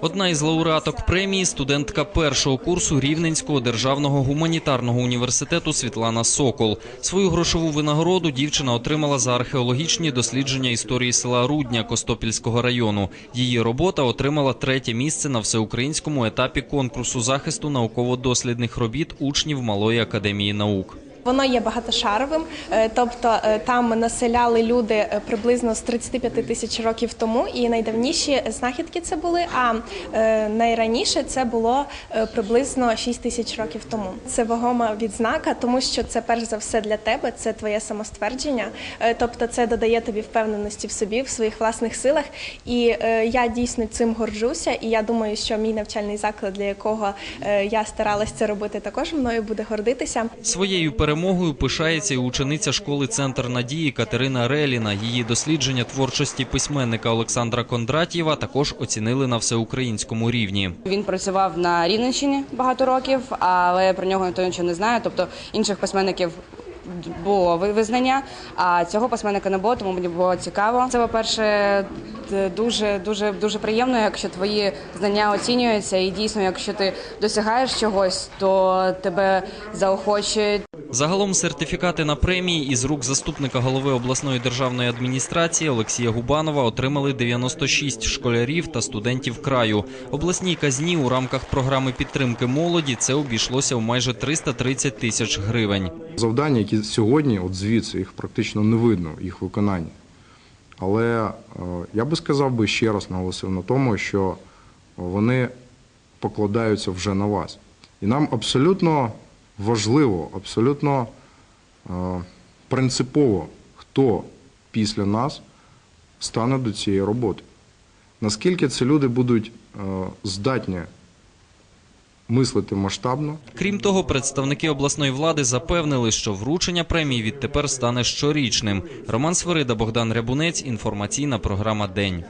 Одна із лауреаток премії студентка першого курсу Рівненського державного гуманітарного університету Світлана Сокол. Свою грошову винагороду дівчина отримала за археологічні дослідження історії села Рудня Костопільського району. Її робота отримала третє місце на всеукраїнському етапі конкурсу захисту науково-дослідних робіт учнів Малої академії наук. Воно є багатошаровим, е, тобто е, там населяли люди е, приблизно з 35 тисяч років тому, і найдавніші знахідки це були. А найраніше це було приблизно 6 тисяч років тому. Це вагома відзнака, тому що це перш за все для тебе, це твоє самоствердження. Тобто, це додає тобі впевненості в собі, в своїх власних силах. І я дійсно цим горджуся. І я думаю, що мій навчальний заклад, для якого я старалась це робити, також мною буде гордитися. Своєю перемогою пишається і учениця школи Центр надії Катерина Реліна. Її дослідження творчості письменника Олександра Кондратєва також оцінили на всеукраїнському рівні. Він працював на Рівненщині багато років, але про нього ніхто нічого не знає. Тобто інших письменників було ви- визнання, а цього письменника не було, тому мені було цікаво. Це, по-перше, дуже дуже дуже приємно, якщо твої знання оцінюються, і дійсно, якщо ти досягаєш чогось, то тебе заохочують. Загалом сертифікати на премії із рук заступника голови обласної державної адміністрації Олексія Губанова отримали 96 школярів та студентів краю. Обласній казні у рамках програми підтримки молоді це обійшлося в майже 330 тисяч гривень. Завдання, які сьогодні, от звідси, їх практично не видно, їх виконання. Але е, я би сказав би ще раз наголосив на тому, що вони покладаються вже на вас. І нам абсолютно важливо, абсолютно е, принципово, хто після нас стане до цієї роботи. Наскільки ці люди будуть е, здатні мислити масштабно, Крім того, представники обласної влади запевнили, що вручення премії відтепер стане щорічним. Роман Свирида, Богдан Рябунець. Інформаційна програма День.